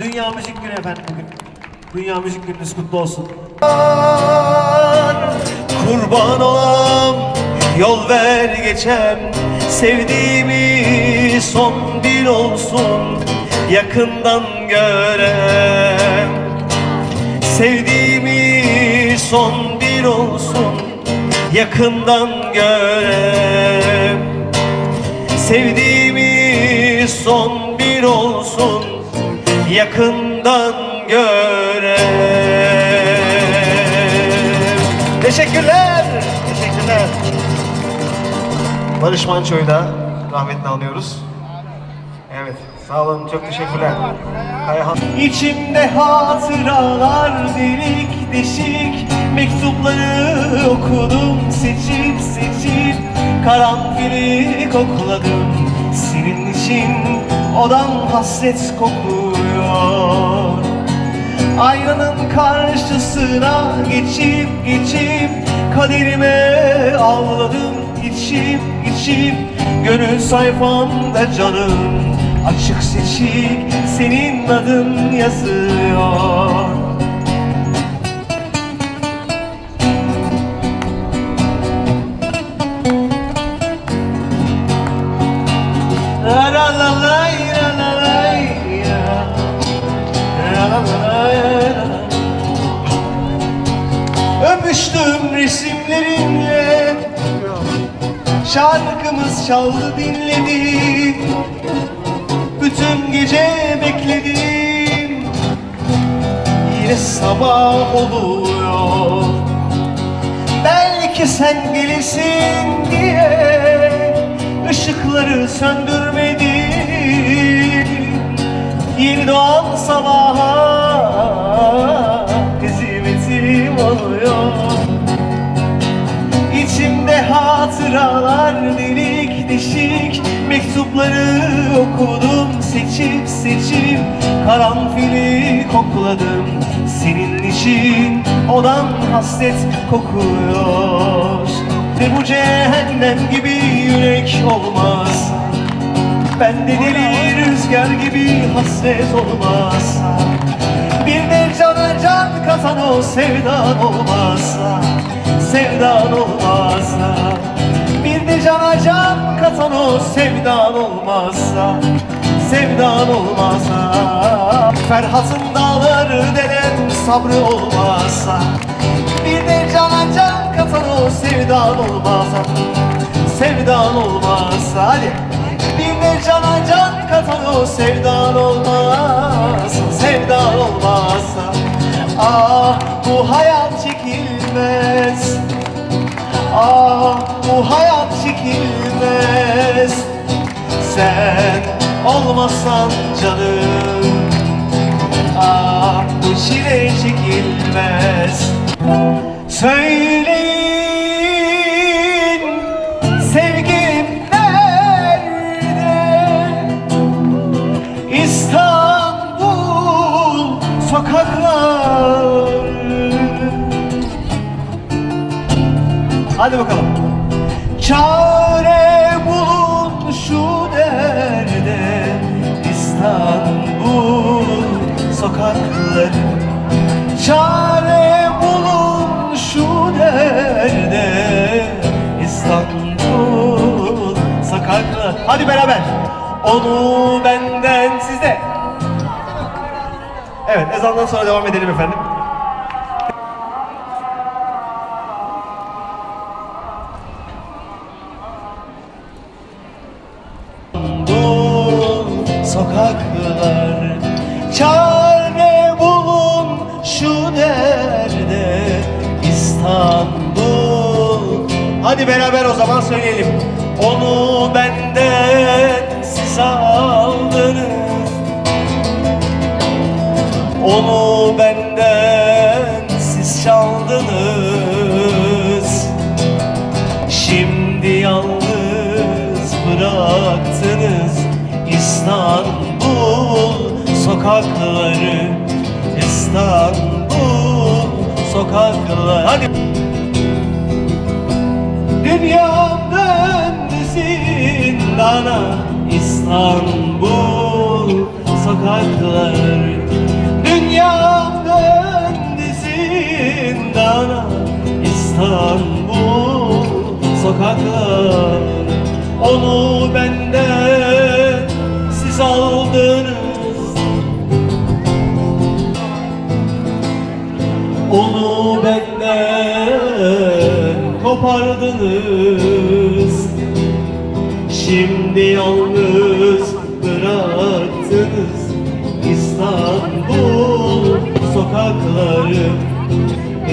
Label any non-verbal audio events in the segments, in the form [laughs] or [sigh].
Dünya Müzik Günü efendim bugün. Dünya Müzik Gününüz kutlu olsun. Kurban olam yol ver geçem Sevdiğimi son bir olsun. Yakından görem Sevdiğimi son bir olsun. Yakından görem Sevdiğimi son bir olsun yakından görem Teşekkürler. Teşekkürler. Barış Manço'yu da rahmetle anıyoruz. Evet, sağ olun, çok teşekkürler. Kayhan. İçimde hatıralar delik deşik Mektupları okudum seçip seçip Karanfili kokladım Senin için odam hasret kokuyor Aynanın karşısına geçip geçip Kaderime ağladım içip içip. Gönül sayfamda canım Açık seçik senin adın yazıyor çaldı dinledik Bütün gece bekledim. Yine sabah oluyor. Belki sen gelirsin diye ışıkları söndürmedim. Yeni doğan sabaha Hezimetim oluyor. İçimde hatıralar delik deşik Mektupları okudum seçip seçip Karanfili kokladım. Senin için odam hasret kokuyor Ve bu cehennem gibi yürek olmaz. Bende deli rüzgar gibi hasret olmazsa Bir de cana can katan o sevdan olmazsa Sevdan olmazsa Can katan o sevdan olmazsa Sevdan olmazsa. Ferhat'ın dağları denen sabrı olmazsa Bir de cana can katan o sevdan olmazsa Sevdan olmazsa. Hadi bir de cana can katan o sevdan olmaz Sevdan olmazsa. Ah bu hayat çekilmez. Ah bu hayat çekilmez Sen olmasan canım. Ah bu çile çekilmez. Söyleyin sevgim nerede? İstanbul sokaklar Hadi bakalım Çare bulun şu derde İstanbul sokakları. Çare bulun şu derde İstanbul sokakları. Hadi beraber. Onu benden sizde. Evet ezandan sonra devam edelim efendim sokaklar Çare bulun şu derde İstanbul. Hadi beraber o zaman söyleyelim. Onu benden siz aldınız. Onu sokakları İstanbul sokakları. Hadi. Döndü zindana İstanbul sokaklar Dünyamın zindana İstanbul sokaklar Onu benden siz aldınız Onu benden kopardınız Şimdi yalnız bıraktınız İstanbul sokakları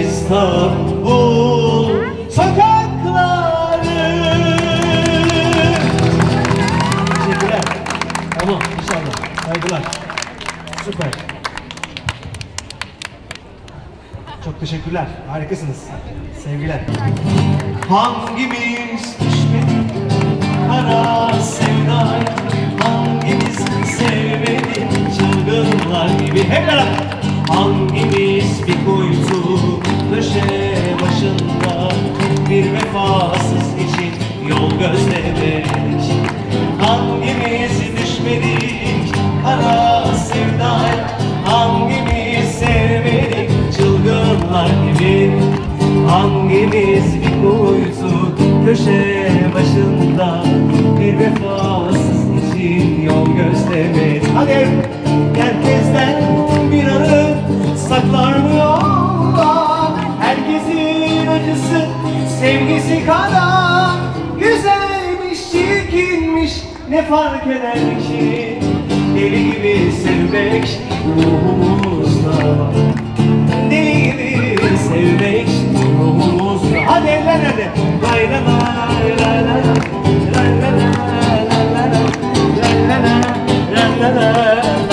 İstanbul sokakları Teşekkürler. Tamam inşallah. Saygılar. Süper. Teşekkürler. Harikasınız. Sevgiler. Hangimiz düşmedi kara sevdaya Hangimiz sevmedi çılgınlar gibi Hep beraber Hangimiz bir kuytu köşe başında Bir vefasız için yol gözlemek Hangimiz bir kuytu köşe başında Bir vefasız için yol gözlemedik Hadi herkesten bir anı saklar mı yollar Herkesin acısı sevgisi kadar Güzelmiş, çirkinmiş. Ne fark eder ki Deli gibi sevmek ruhumuzda? Deli gibi sevmek ruhumuzda Hadi eller hadi Lay la la la la la la la la la la la la la la La la la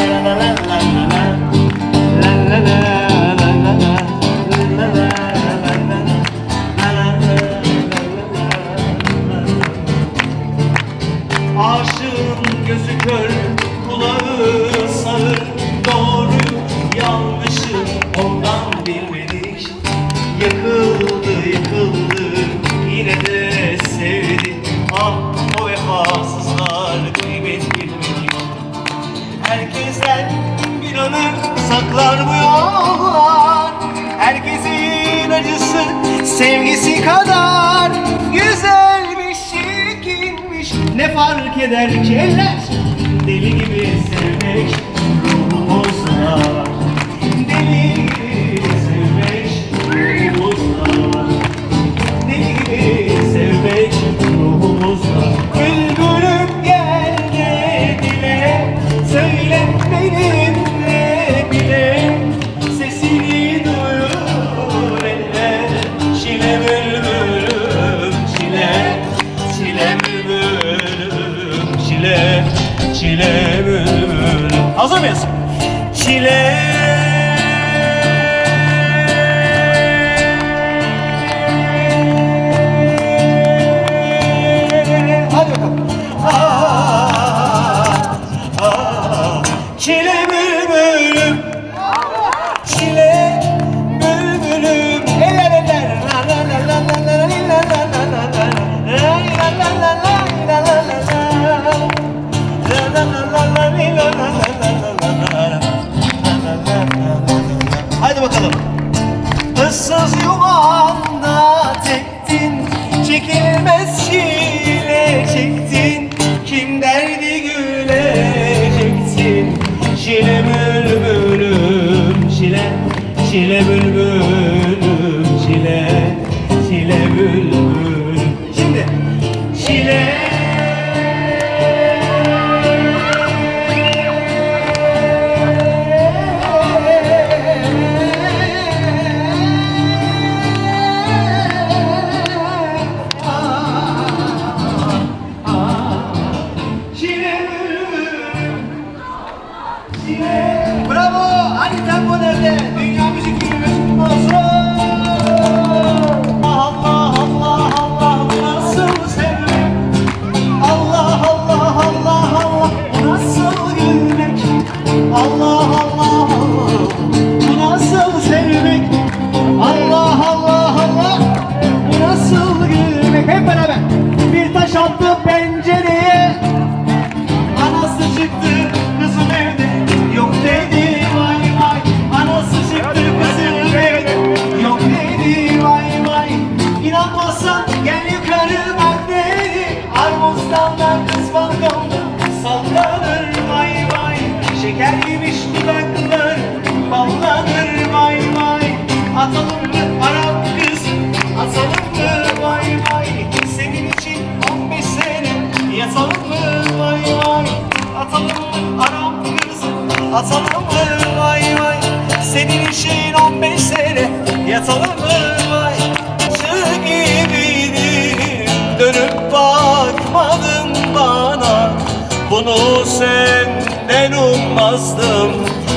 ummazdım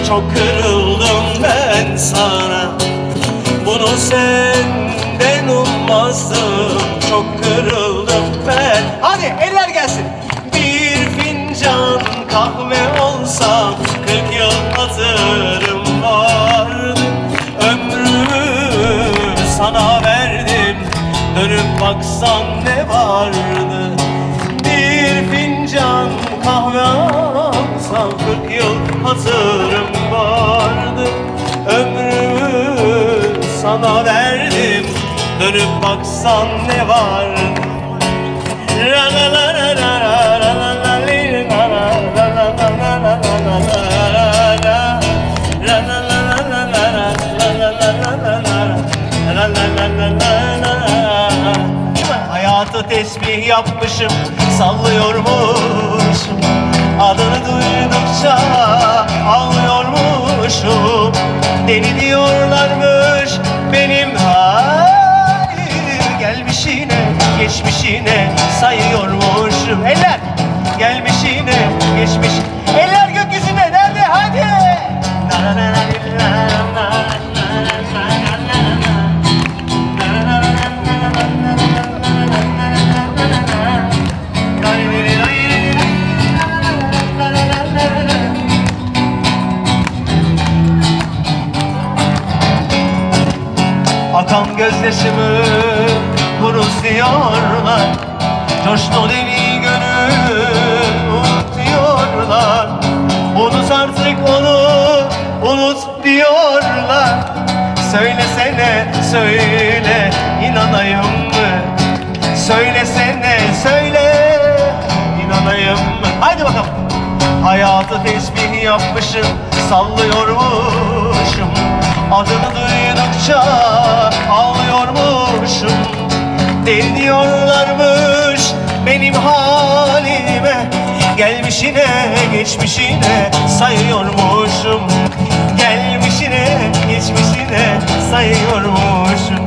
Çok kırıldım ben sana. Bunu senden ummazdım Çok kırıldım sana verdim Dönüp baksan ne vardı La la la la la la la la la la la la la la la. Hayatı tesbih yapmışım, sallıyormuşum Adını duydukça ağlıyormuşum Deli diyorlarmış benim geçmişine sayıyormuşum Eller! Gelmişine, geçmiş tesbih yapmışım Sallıyormuşum. Adını duydukça Ağlıyormuşum. Deli diyorlarmış Benim halime Gelmişine geçmişine Sayıyormuşum. Gelmişine geçmişine Sayıyormuşum.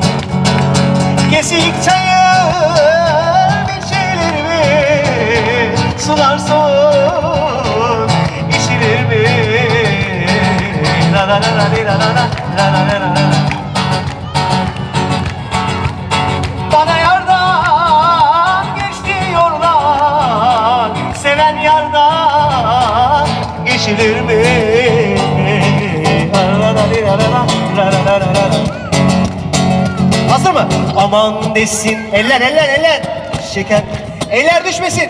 Kesik çayır içilir mi? Sular soğuk La la la la la la la la la. Bana yardan geçti yollar Seven yardan geçilir mi? La la la la la la la. Hazır mı? Aman desin. Eller eller eller. Şeker. Eller düşmesin.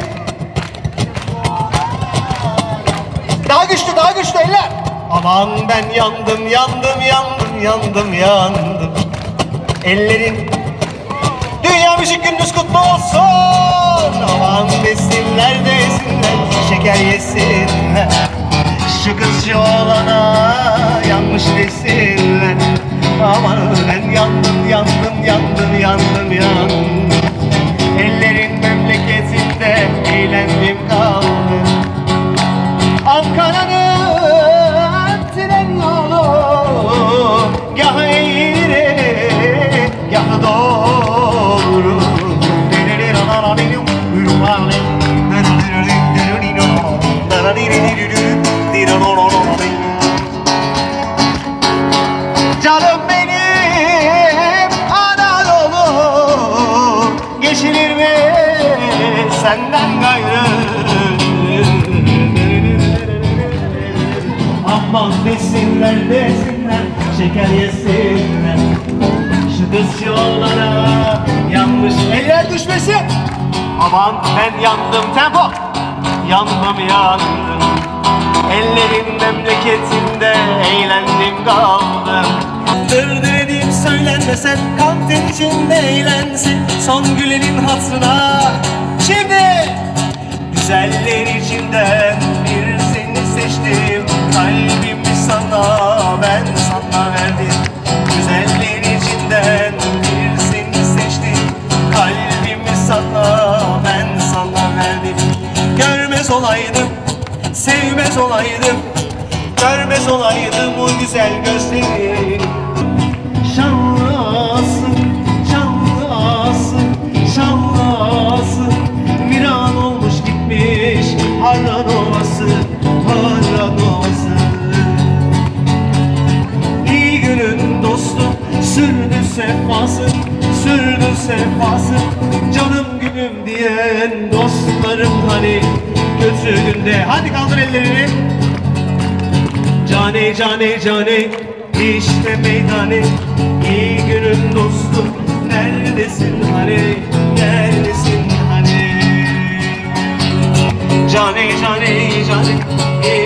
Daha güçlü daha güçlü eller. Aman ben yandım yandım yandım yandım yandım. Ellerin Dünya Müzik Gündüz kutlu olsun. Aman desinler desinler. Şeker yesinler. Şu kız şu olana yanmış desinler. Aman ben yandım yandım yandım yandım yandım. Ellerin Şeker yesinler. Şu kız yollara yanmış Eller düşmesin. Aman ben yandım tempo. Yandım yandım. Ellerin memleketinde eğlendim kaldım. Dırdır edeyim söylenmesen Kan ter içinde eğlensin. Son gülenin hatırına Şimdi. Güzeller içinden bir seni seçtim. Kalbimi sana ben sana verdim Güzeller içinden. Bir seni seçtim Kalbimi sana. Ben sana verdim. Görmez olaydım, sevmez olaydım. Görmez olaydım o güzel gözleri dostlarım hani Kötü günde Hadi kaldır ellerini. Cane cane cane. İşte meydane İyi günün dostu. Neredesin hani? Neredesin hani? Cane cane cane.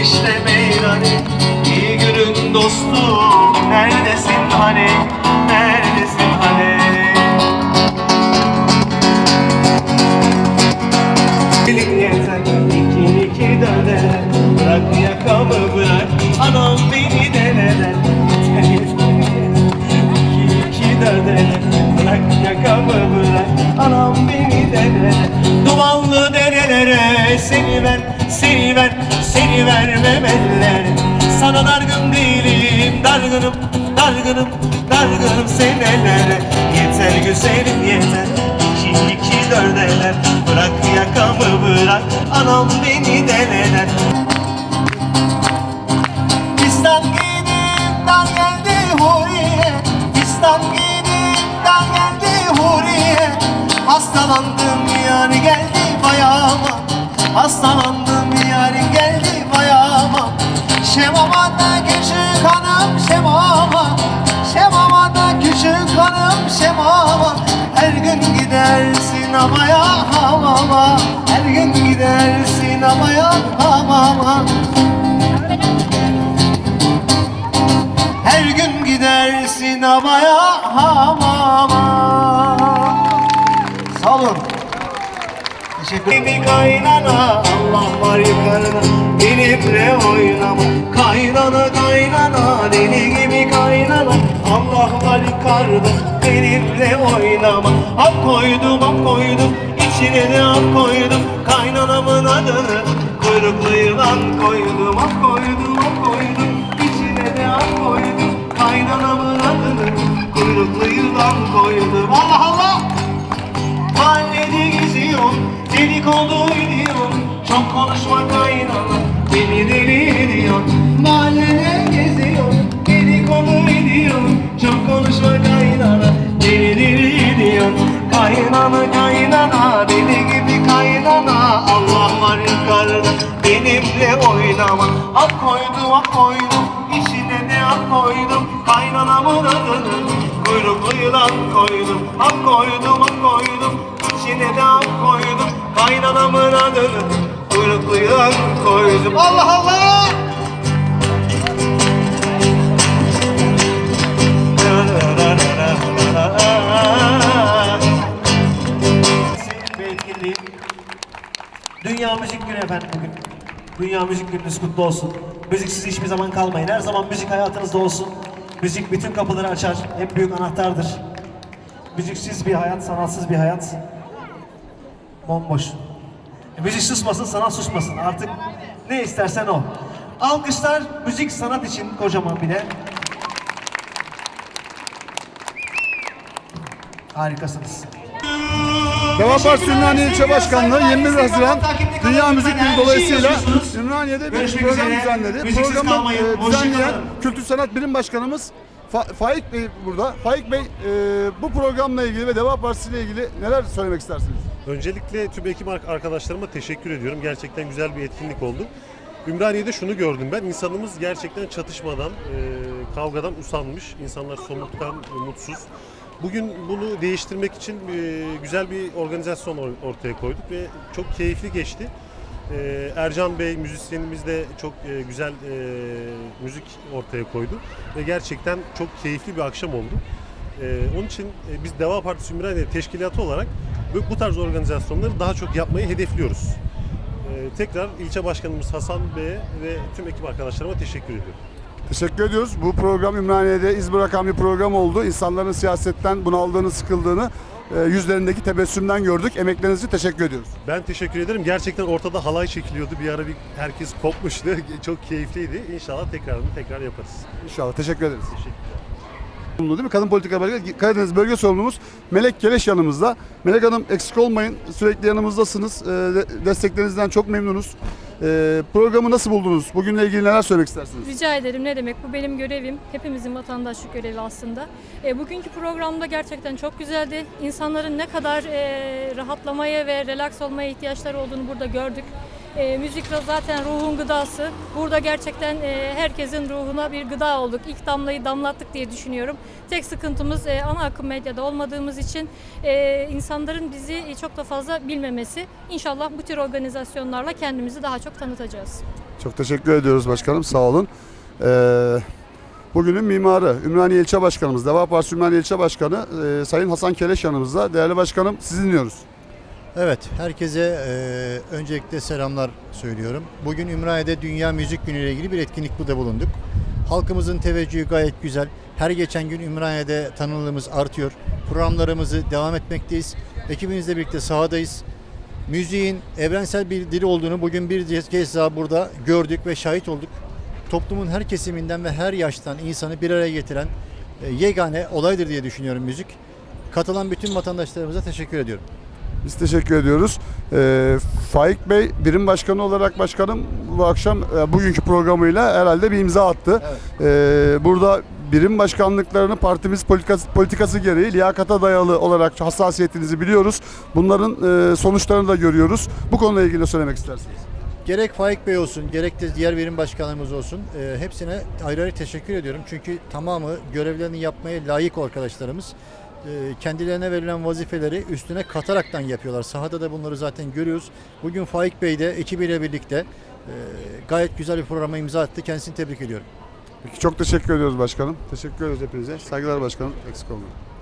İşte meydane İyi günün dostu. Neredesin hani Derelere Seni ver, seni ver Seni vermem eller. Sana dargın değilim Dargınım, dargınım Dargınım senelere Yeter güzelim yeter. İki iki dördeler Bırak yakamı bırak. Anam beni deneler Hastalandım yani geldi bayağıma Şemama da küçük hanım şemama. Şemama da küçük hanım şemama. Her gün gidersin amaya hamama. Her gün gidersin amaya hamama. Her gün gidersin hamaya hamama. Sağ olun. Ederim. kaynana Allah var yukarıda. Benimle oynama Kaynana kaynana. Deli gibi kaynana Allah var yukarıda. Benimle oynama. Hap koydum hap koydum. İçine de hap koydum. Kaynanamın adını kuyruklu yılan. Koydum Hap koydum hap koydum. İçine de hap koydum. Kaynanamın adını kuyruklu yılan. Koydum. Allah Allah! Mahallede geziyorum, dedikodu ediyorum Çok konuşma kaynana, beni deli ediyor Mahallede geziyorum, dedikodu ediyorum Çok konuşma kaynana, beni deli ediyor Kaynana kaynana, deli gibi kaynana. Allah var yukarıda, benimle oynama. Ak koydum, ak koydum, içine de ak koydum? Kaynanamın adını Kuyruklu yılan koydum, ak koydum, ak koydum İçine de ak koydum, kaynanamın adını Kuyruklu koydum Allah Allah! Belki Dünya Müzik Günü efendim bugün. Dünya Müzik Gününüz kutlu olsun. Müziksiz hiçbir zaman kalmayın. Her zaman müzik hayatınızda olsun. Müzik bütün kapıları açar. En büyük anahtardır. Müziksiz bir hayat, sanatsız bir hayat bomboş. E, müzik susmasın, sanat susmasın. Artık ne istersen o. Alkışlar müzik sanat için kocaman bile. Harikasınız. Deva Partisi Ümraniye İlçe Başkanlığı 21 Haziran Dünya Müzik Günü dolayısıyla Ümraniye'de bir program düzenledi. Programı e, düzenleyen. Kültür Sanat Birim Başkanımız Fa- Faik Bey burada. Faik Bey e, bu programla ilgili ve Deva Partisi ile ilgili neler söylemek istersiniz? Öncelikle tüm arkadaşlarıma teşekkür ediyorum. Gerçekten güzel bir etkinlik oldu. Ümraniye'de şunu gördüm ben. İnsanımız gerçekten çatışmadan, e, kavgadan usanmış. İnsanlar somutkan, e, mutsuz. Bugün bunu değiştirmek için e, güzel bir organizasyon or- ortaya koyduk ve çok keyifli geçti. E, Ercan Bey müzisyenimiz de çok güzel müzik ortaya koydu ve gerçekten çok keyifli bir akşam oldu. Onun için biz Deva Partisi Ümraniye Teşkilatı olarak bu, bu tarz organizasyonları daha çok yapmayı hedefliyoruz. Ee, tekrar ilçe başkanımız Hasan Bey'e ve tüm ekip arkadaşlarıma teşekkür ediyorum. Teşekkür ediyoruz. Bu program Ümraniye'de iz bırakan bir program oldu. İnsanların siyasetten bunaldığını, sıkıldığını e, yüzlerindeki tebessümden gördük. Emeklerinizi teşekkür ediyoruz. Ben teşekkür ederim. Gerçekten ortada halay çekiliyordu. Bir ara bir herkes kopmuştu. [laughs] Çok keyifliydi. İnşallah tekrarını tekrar yaparız. İnşallah teşekkür ederiz. Teşekkürler. Değil mi? Kadın Politika Başkanı Karadeniz Bölge Sorumlumuz Melek Keleş yanımızda. Melek Hanım eksik olmayın. Sürekli yanımızdasınız. Ee, de- Desteklerinizden çok memnunuz. Ee, Programı nasıl buldunuz? Bugünle ilgili neler söylemek istersiniz? Rica ederim ne demek bu benim görevim. Hepimizin vatandaşlık görevi aslında. E, bugünkü programda gerçekten çok güzeldi. İnsanların ne kadar e, rahatlamaya ve relax olmaya ihtiyaçları olduğunu burada gördük. E, müzik de zaten ruhun gıdası. Burada gerçekten e, herkesin ruhuna bir gıda olduk. İlk damlayı damlattık diye düşünüyorum. Tek sıkıntımız e, ana akım medyada olmadığımız için e, insanların bizi çok da fazla bilmemesi. İnşallah bu tür organizasyonlarla kendimizi daha çok tanıtacağız. Çok teşekkür ediyoruz başkanım. Sağ olun. Ee, bugünün mimarı Ümraniye İlçe Başkanımız, Deva Partisi Ümraniye İlçe Başkanı e, Sayın Hasan Keleş yanımızda. Değerli başkanım sizi dinliyoruz. Evet, herkese e, öncelikle selamlar söylüyorum. Bugün Ümraniye'de Dünya Müzik Günü ile ilgili bir etkinlikte bulunduk. Halkımızın teveccühü gayet güzel. Her geçen gün Ümraniye'de tanınırlığımız artıyor. Programlarımızı devam etmekteyiz. Ekibimizle birlikte sahadayız. Müziğin evrensel bir dili olduğunu bugün bir kez daha burada gördük ve şahit olduk. Toplumun her kesiminden ve her yaştan insanı bir araya getiren e, yegane olaydır diye düşünüyorum müzik. Katılan bütün vatandaşlarımıza teşekkür ediyorum. Biz teşekkür ediyoruz. Ee, Faik Bey birim başkanı olarak başkanım bu akşam e, bugünkü programıyla herhalde bir imza attı. Ee, burada birim başkanlıklarını partimiz politikası, politikası gereği liyakata dayalı olarak hassasiyetinizi biliyoruz. Bunların e, sonuçlarını da görüyoruz. Bu konuyla ilgili söylemek istersiniz. Gerek Faik Bey olsun, gerek de diğer birim başkanlarımız olsun. e, hepsine ayrı ayrı teşekkür ediyorum. Çünkü tamamı görevlerini yapmaya layık arkadaşlarımız. E, kendilerine verilen vazifeleri üstüne kataraktan yapıyorlar. Sahada da bunları zaten görüyoruz. Bugün Faik Bey de ekibiyle birlikte e, gayet güzel bir programa imza attı. Kendisini tebrik ediyorum. Peki, çok teşekkür ediyoruz başkanım. Teşekkür ediyoruz hepinize. Saygılar başkanım. Eksik olmayın.